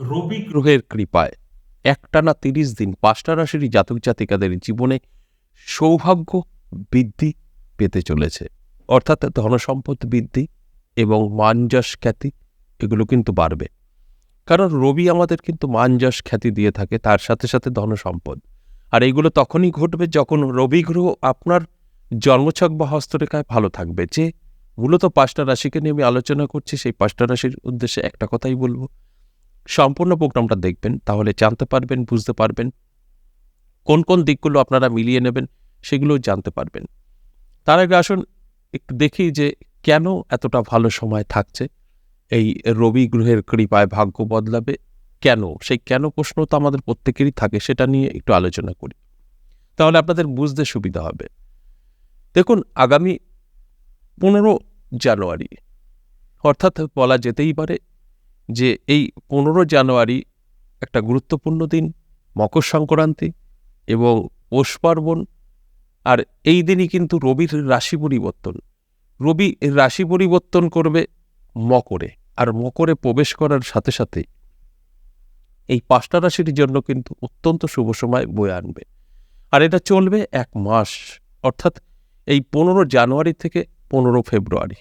রবি গ্রহের কৃপায় একটানা তিরিশ দিন পাঁচটা রাশির জাতক জাতিকাদের জীবনে সৌভাগ্য বৃদ্ধি পেতে চলেছে। অর্থাৎ ধনসম্পদ বৃদ্ধি এবং মানযশ খ্যাতি, এগুলো কিন্তু বাড়বে। কারণ রবি আমাদের কিন্তু মানযশ খ্যাতি দিয়ে থাকে, তার সাথে সাথে ধনসম্পদ। আর এগুলো তখনই ঘটবে যখন রবি গ্রহ আপনার জন্মছক বা হস্তরেখায় ভালো থাকবে। যে মূলত পাঁচটা রাশিকে নিয়ে আমি আলোচনা করছি, সেই পাঁচটা রাশির উদ্দেশ্যে একটা কথাই বলব। সম্পূর্ণ প্রোগ্রামটা দেখবেন, তাহলে জানতে পারবেন, বুঝতে পারবেন কোন কোন দিকগুলো আপনারা মিলিয়ে নেবেন সেগুলো জানতে পারবেন। তার আগে আসুন, একটু দেখি যে কেন এতটা ভালো সময় থাকছে, এই রবি গ্রহের কৃপায় ভাগ্য বদলাবে, কেন? সেই কেন প্রশ্ন তো আমাদের প্রত্যেকেরই থাকে, সেটা নিয়ে একটু আলোচনা করি। তাহলে আপনাদের বুঝতে সুবিধা হবে। দেখুন, আগামী পনেরো জানুয়ারি, অর্থাৎ বলা যেতেই পারে যে এই পনেরো জানুয়ারি একটা গুরুত্বপূর্ণ দিন, মকর সংক্রান্তি এবং পৌষ পার্বণ। আর এই দিনই কিন্তু রবির রাশি পরিবর্তন। রবি রাশি পরিবর্তন করবে মকরে আর মকরে প্রবেশ করার সাথে সাথে এই পাঁচটা রাশির জন্য কিন্তু অত্যন্ত শুভ সময় বয়ে আনবে। আর এটা চলবে এক মাস, অর্থাৎ এই পনেরো জানুয়ারি থেকে পনেরো ফেব্রুয়ারি।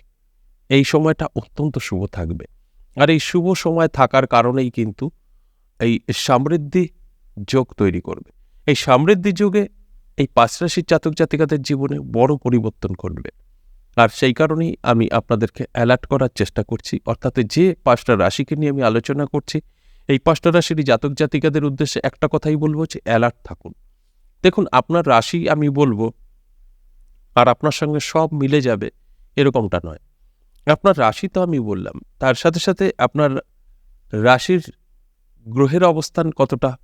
এই সময়টা অত্যন্ত শুভ থাকবে। আর এই শুভ সময় থাকার কারণেই কিন্তু এই সমৃদ্ধি যোগ তৈরি করবে। এই সমৃদ্ধি যোগে এই পাঁচ রাশির জাতক জাতিকাদের জীবনে বড় পরিবর্তন ঘটবে। আর সেই কারণেই আমি আপনাদেরকে অ্যালার্ট করার চেষ্টা করছি। অর্থাৎ যে পাঁচটা রাশিকে নিয়ে আমি আলোচনা করছি, এই পাঁচটা রাশির জাতক জাতিকাদের উদ্দেশ্যে একটা কথাই বলব যে অ্যালার্ট থাকুন। দেখুন, আপনার রাশি আমি বলব, আর আপনার সঙ্গে সব মিলে যাবে এরকমটা নয়। আপনার রাশি তো আমি বললাম, তার সাথে সাথে আপনার রাশির গ্রহের অবস্থান কতটা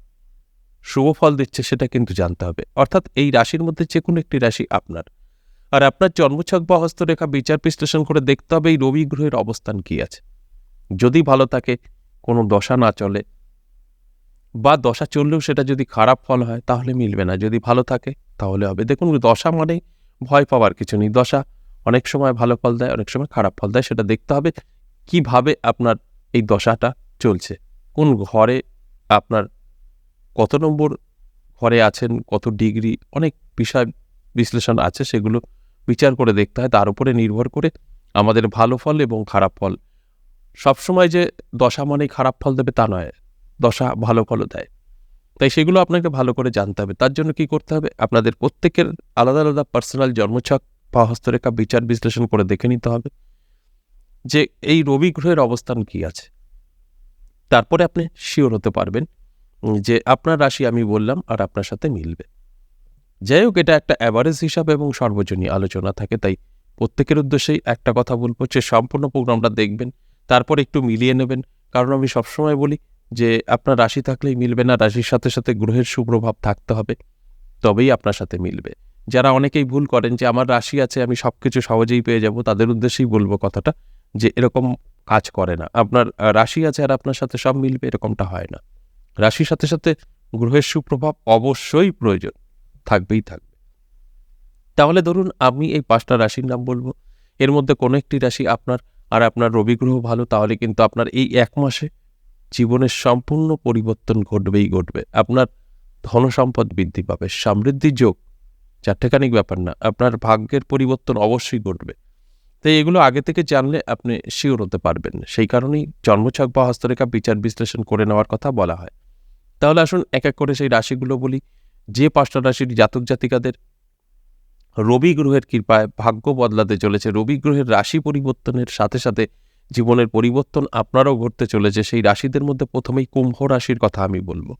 শুভ ফল দিচ্ছে সেটা কিন্তু জানতে হবে। অর্থাৎ এই রাশির মধ্যে যে কোনো একটি রাশি আপনার। আর আপনার জন্মছক বা হস্তরেখা বিচার বিশ্লেষণ করে দেখতে হবে এই রবি গ্রহের অবস্থান কি আছে। যদি ভালো থাকে, কোনো দশা না চলে বা দশা চললেও সেটা যদি খারাপ ফল হয়, তাহলে মিলবে না। যদি ভালো থাকে, তাহলে হবে। দেখুন, দশা মানে ভয় পাওয়ার কিছু নেই। দশা অনেক সময় ভালো ফল দেয়, অনেক সময় খারাপ ফল দেয়, সেটা দেখতে হবে কীভাবে আপনার এই দশাটা চলছে। কোন ঘরে আপনার কত নম্বর ঘরে আছেন, কত ডিগ্রি, অনেক বিষয় বিশ্লেষণ আছে, সেগুলো বিচার করে দেখতে হয়। তার উপরে নির্ভর করে আমাদের ভালো ফল এবং খারাপ ফল। সবসময় যে দশা মানেই খারাপ ফল দেবে তা নয়, দশা ভালো ফলও দেয়। তাই সেগুলো আপনাকে ভালো করে জানতে হবে। তার জন্য কি করতে হবে? আপনাদের প্রত্যেকের আলাদা আলাদা পার্সোনাল জন্মছক বা হস্তরেখা বিচার বিশ্লেষণ করে দেখে নিতে হবে যে এই রবি গ্রহের অবস্থান কি আছে। তারপরে আপনি শিওর হতে পারবেন যে আপনার রাশি আমি বললাম আর আপনার সাথে মিলবে। যাই হোক, এটা একটা অ্যাভারেজ হিসাব এবং সর্বজনীয় আলোচনা থাকে, তাই প্রত্যেকের উদ্দেশ্যেই একটা কথা বলব যে সম্পূর্ণ প্রোগ্রামটা দেখবেন, তারপর একটু মিলিয়ে নেবেন। কারণ আমি সবসময় বলি যে আপনার রাশি থাকলেই মিলবে না, রাশির সাথে সাথে গ্রহের সুপ্রভাব থাকতে হবে, তবেই আপনার সাথে মিলবে। যারা অনেকেই ভুল করেন যে আমার রাশি আছে, আমি সব কিছু সহজেই পেয়ে যাব, তাদের উদ্দেশ্যেই বলব কথাটা যে এরকম কাজ করে না। আপনার রাশি আছে আর আপনার সাথে সব মিলবে এরকমটা হয় না। রাশির সাথে সাথে গ্রহের সুপ্রভাব অবশ্যই প্রয়োজন, থাকবেই থাকবে। তাহলে ধরুন আমি এই পাঁচটা রাশির নাম বলব। এর মধ্যে কোনো একটি রাশি আপনার আর আপনার রবি গ্রহ ভালো, তাহলে কিন্তু আপনার এই এক মাসে জীবনের সম্পূর্ণ পরিবর্তন ঘটবেই ঘটবে। আপনার ধনসম্পদ বৃদ্ধি পাবে, সমৃদ্ধি যোগ চারটেখানিক ব্যাপার না, আপনার ভাগ্যের পরিবর্তন অবশ্যই ঘটবে। তাই এগুলো আগে থেকে জানলে আপনি শিওর হতে পারবেন। সেই কারণেই জন্মছক বা হস্তরেখা বিচার বিশ্লেষণ করে নেওয়ার কথা বলা হয়। তাহলে আসুন এক এক করে সেই রাশিগুলো বলি। যে পাঁচটা রাশির জাতক জাতিকাদের রবি গ্রহের কৃপায় ভাগ্য বদলাতে চলেছে, রবি গ্রহের রাশি পরিবর্তনের সাথে সাথে জীবনের পরিবর্তন আপনারও ঘটতে চলেছে। সেই রাশিদের মধ্যে প্রথমেই কুম্ভ রাশির কথা আমি বলব।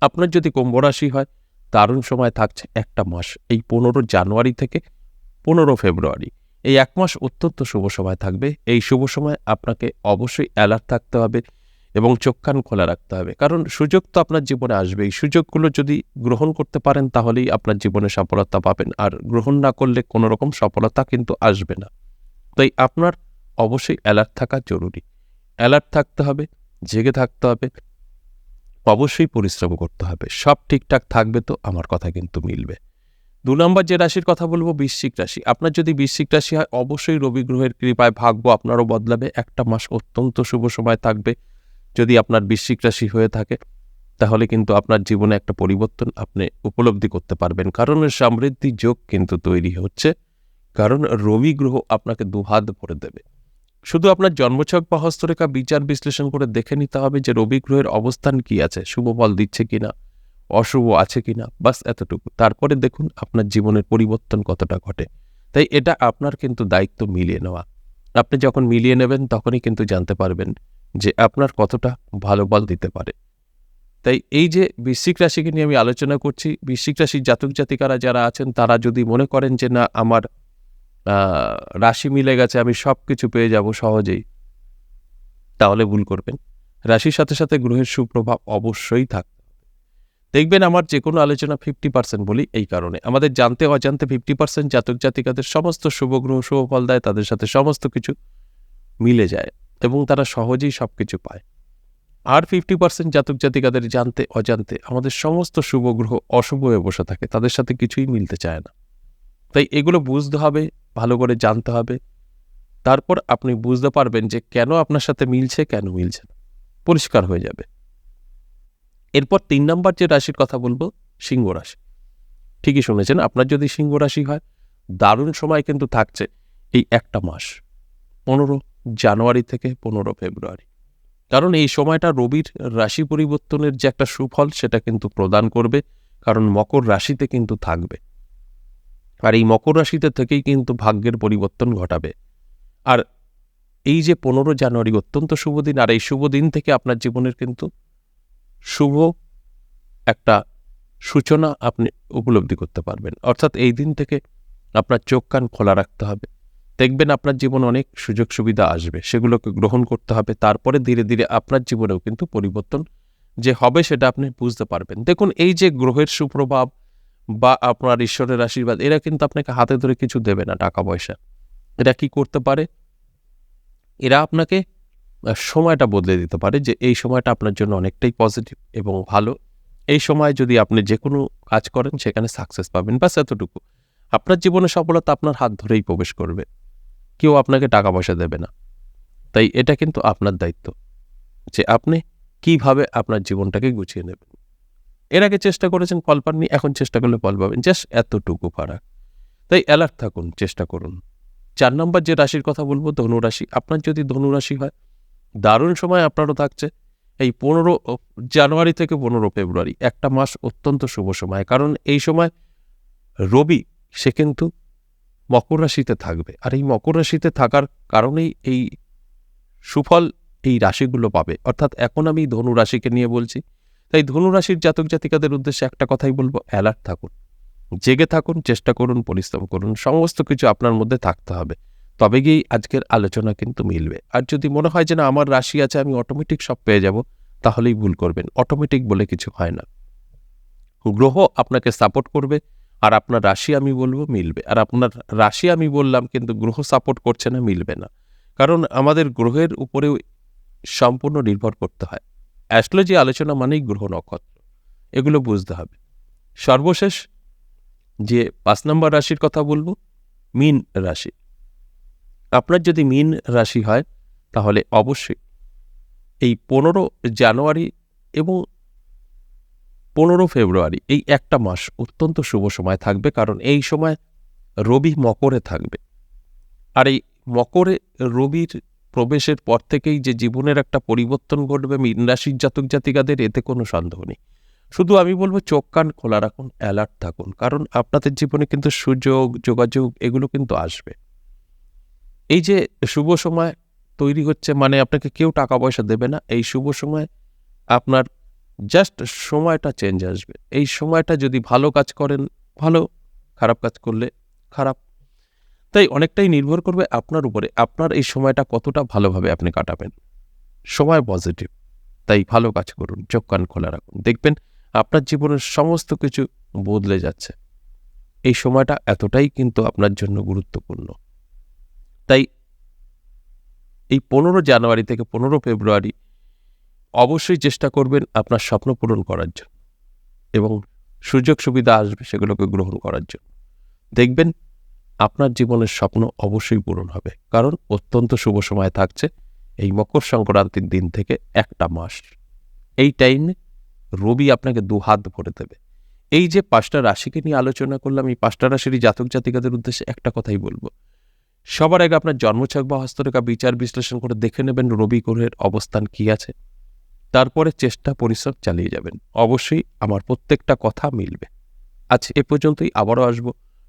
আপনার যদি কুম্ভ রাশি হয় দারুণ সময় থাকছে একটা মাস। এই পনেরো জানুয়ারি থেকে পনেরো ফেব্রুয়ারি। এই এক মাস অত্যন্ত শুভ সময় থাকবে। এই শুভ সময় আপনাকে অবশ্যই অ্যালার্ট থাকতে হবে এবং চোখ কান খোলা রাখতে হবে। কারণ সুযোগ তো আপনার জীবনে আসবে এই সুযোগগুলো যদি গ্রহণ করতে পারেন তাহলেই আপনার জীবনে সফলতা পাবেন। আর গ্রহণ না করলে কোনো রকম সফলতা কিন্তু আসবে না। তাই আপনার অবশ্যই অ্যালার্ট থাকা জরুরি। অ্যালার্ট থাকতে হবে, জেগে থাকতে হবে। অবশ্যই পরিশ্রম করতে হবে। সব ঠিকঠাক থাকবে তো আমার কথা কিন্তু মিলবে। দু নম্বর যে রাশির কথা বলব বৃশ্চিক রাশি। আপনার যদি বৃশ্চিক রাশি হয়, অবশ্যই রবি গ্রহের কৃপায় ভাগ্য আপনারও বদলাবে। একটা মাস অত্যন্ত শুভ সময় থাকবে। যদি আপনার বৃশ্চিক রাশি হয়ে থাকে, তাহলে কিন্তু আপনার জীবনে একটা পরিবর্তন আপনি উপলব্ধি করতে পারবেন। কারণ সমৃদ্ধি যোগ কিন্তু তৈরি হচ্ছে। কারণ রবি গ্রহ আপনাকে দুহাত ভরে দেবে। শুধু আপনার জন্মছক বা হস্তরেখা বিচার বিশ্লেষণ করে দেখে নিতে হবে যে রবি গ্রহের অবস্থান কি আছে, শুভ ফল দিচ্ছে কিনা, অশুভ আছে কিনা, বাস এতটুকু। তারপরে দেখুন আপনার জীবনের পরিবর্তন কতটা ঘটে। তাই এটা আপনার কিন্তু দায়িত্ব মিলিয়ে নেওয়া। আপনি যখন মিলিয়ে নেবেন তখনই কিন্তু জানতে পারবেন যে আপনার কতটা ভালো বল দিতে পারে। তাই এই যে বৃশ্চিক রাশিকে নিয়ে আমি আলোচনা করছি, বৃশ্চিক রাশির জাতক জাতিকারা যারা আছেন, তারা যদি মনে করেন যে না, আমার রাশি মিলে গেছে, আমি সব কিছু পেয়ে যাব সহজেই। তাহলে ভুল করবেন। রাশির সাথে সাথে গ্রহের সুপ্রভাব অবশ্যই থাকবে। দেখবেন আমার যে কোনো আলোচনা ফিফটি পার্সেন্ট বলি এই কারণে। আমাদের জানতে অজান্তে ফিফটি পার্সেন্ট জাতক জাতিকাদের সমস্ত শুভ গ্রহ, শুভ ফল দেয়, তাদের সাথে সমস্ত কিছু মিলে যায় এবং তারা সহজেই সব কিছু পায়। আর ফিফটি পার্সেন্ট জাতক জাতিকাদের জানতে অজান্তে আমাদের সমস্ত শুভ গ্রহ অশুভ হয়ে বসে থাকে, তাদের সাথে কিছুই মিলতে চায় না। তাই এগুলো বুঝতে হবে, ভালো করে জানতে হবে। তারপর আপনি বুঝতে পারবেন যে কেন আপনার সাথে মিলছে, কেন মিলছে না। পরিষ্কার হয়ে যাবে। এরপর তিন নম্বর যে রাশির কথা বলব, সিংহ রাশি। ঠিকই শুনেছেন, আপনার যদি সিংহ রাশি হয়, দারুণ সময় কিন্তু থাকছে এই একটা মাস, পনেরো জানুয়ারি থেকে পনেরো ফেব্রুয়ারি। কারণ এই সময়টা রবির রাশি পরিবর্তনের যে একটা সুফল, সেটা কিন্তু প্রদান করবে, কারণ মকর রাশিতে কিন্তু থাকবে। আর এই মকর রাশিতে থেকেই কিন্তু ভাগ্যের পরিবর্তন ঘটাবে। আর এই যে পনেরো জানুয়ারি অত্যন্ত শুভ দিন, আর এই শুভ দিন থেকে আপনার জীবনের কিন্তু শুভ একটা সূচনা আপনি উপলব্ধি করতে পারবেন। অর্থাৎ এই দিন থেকে আপনার চোখ কান খোলা রাখতে হবে। দেখবেন আপনার জীবনে অনেক সুযোগ সুবিধা আসবে, সেগুলোকে গ্রহণ করতে হবে। তারপরে ধীরে ধীরে আপনার জীবনেও কিন্তু পরিবর্তন যে হবে সেটা আপনি বুঝতে পারবেন। দেখুন, এই যে গ্রহের সুপ্রভাব বা আপনার ঈশ্বরের আশীর্বাদ, এরা কিন্তু আপনাকে হাতে ধরে কিছু দেবে না টাকা পয়সা। এরা কি করতে পারে? এরা আপনাকে সময়টা বদলে দিতে পারে যে এই সময়টা আপনার জন্য অনেকটাই পজিটিভ এবং ভালো। এই সময় যদি আপনি যে কোনো কাজ করেন, সেখানে সাকসেস পাবেন। বা এতটুকু। আপনার জীবনে সফলতা আপনার হাত ধরেই প্রবেশ করবে। কেউ আপনাকে টাকা পয়সা দেবে না। তাই এটা কিন্তু আপনার দায়িত্ব যে আপনি কীভাবে আপনার জীবনটাকে গুছিয়ে নেবেন। এর আগে চেষ্টা করেছেন ফল পাননি, এখন চেষ্টা করলে ফল পাবেন। জাস্ট এতটুকু ফারাক। তাই অ্যালার্ট থাকুন, চেষ্টা করুন। চার নম্বর যে রাশির কথা বলব ধনুরাশি আপনার যদি ধনুরাশি হয়, দারুণ সময় আপনারও থাকছে। এই পনেরো জানুয়ারি থেকে পনেরো ফেব্রুয়ারি, একটা মাস অত্যন্ত শুভ সময়। কারণ এই সময় রবি, সে কিন্তু মকর রাশিতে থাকবে। আর এই মকর রাশিতে থাকার কারণেই এই সুফল এই রাশিগুলো পাবে। অর্থাৎ এখন আমি ধনু রাশিকে নিয়ে বলছি তাই ধনু রাশির জাতক জাতিকাদের উদ্দেশ্যে একটা কথাই বলব অ্যালার্ট থাকুন। জেগে থাকুন, চেষ্টা করুন, পরিশ্রম করুন, সমস্ত কিছু আপনার মধ্যে থাকতে হবে। তবে গিয়েই আজকের আলোচনা কিন্তু মিলবে। আর যদি মনে হয় যে না, আমার রাশি আছে, আমি অটোমেটিক সব পেয়ে যাব, তাহলেই ভুল করবেন। অটোমেটিক বলে কিছু হয় না। গ্রহ আপনাকে সাপোর্ট করবে, আর আপনার রাশি আমি বলব মিলবে। আর আপনার রাশি আমি বললাম, কিন্তু গ্রহ সাপোর্ট করছে না, মিলবে না। কারণ আমাদের গ্রহের উপরেও সম্পূর্ণ নির্ভর করতে হয়। অ্যাস্ট্রোলজি আলোচনা মানেই গ্রহ নক্ষত্র। এগুলো বুঝতে হবে। সর্বশেষ যে পাঁচ নম্বর রাশির কথা বলব, মিন রাশি। আপনার যদি মিন রাশি হয়, তাহলে অবশ্যই এই পনেরো জানুয়ারি এবং পনেরো ফেব্রুয়ারি, এই একটা মাস অত্যন্ত শুভ সময় থাকবে, কারণ এই সময় রবি মকরে থাকবে। আর এই মকরে রবির প্রবেশের পর থেকেই যে জীবনের একটা পরিবর্তন ঘটবে রাশির জাতক জাতিকাদের, এতে কোনো সন্দেহ নেই। শুধু আমি বলব চোখ কান খোলা রাখুন অ্যালার্ট থাকুন, কারণ আপনাদের জীবনে কিন্তু সুযোগ, যোগাযোগ, এগুলো কিন্তু আসবে। এই যে শুভ সময় তৈরি হচ্ছে মানে আপনাকে কেউ টাকা পয়সা দেবে না, এই শুভ সময় আপনার জাস্ট সময়টা চেঞ্জ আসবে। এই সময়টা যদি ভালো কাজ করেন, ভালো, খারাপ কাজ করলে খারাপ তাই অনেকটাই নির্ভর করবে আপনার উপরে, আপনার এই সময়টা কতটা ভালোভাবে আপনি কাটাবেন। সময় পজিটিভ তাই ভালো কাজ করুন, চোখ কান খোলা রাখুন। দেখবেন আপনার জীবনের সমস্ত কিছু বদলে যাচ্ছে। এই সময়টা এতটাই কিন্তু আপনার জন্য গুরুত্বপূর্ণ। তাই এই পনেরো জানুয়ারি থেকে পনেরো ফেব্রুয়ারি অবশ্যই চেষ্টা করবেন আপনার স্বপ্ন পূরণ করার জন্য এবং সুযোগ সুবিধা আসবে সেগুলোকে গ্রহণ করার জন্য। দেখবেন আপনার জীবনের স্বপ্ন অবশ্যই পূরণ হবে। কারণ অত্যন্ত শুভ সময় থাকছে এই মকর সংক্রান্তির দিন থেকে একটা মাস। এই টাইমে রবি আপনাকে দু হাত ভরে দেবে। এই যে পাঁচটা রাশিকে নিয়ে আলোচনা করলাম, এই পাঁচটা রাশিরই জাতক জাতিকাদের উদ্দেশ্যে একটা কথাই বলব। সবার আগে আপনার জন্মছক বা হস্তরেখা বিচার বিশ্লেষণ করে দেখে নেবেন রবি গ্রহের অবস্থান কি আছে। তারপরে চেষ্টা পরিশ্রম চালিয়ে যাবেন। অবশ্যই আমার প্রত্যেকটা কথা মিলবে। আজ এ পর্যন্তই আবারও আসব।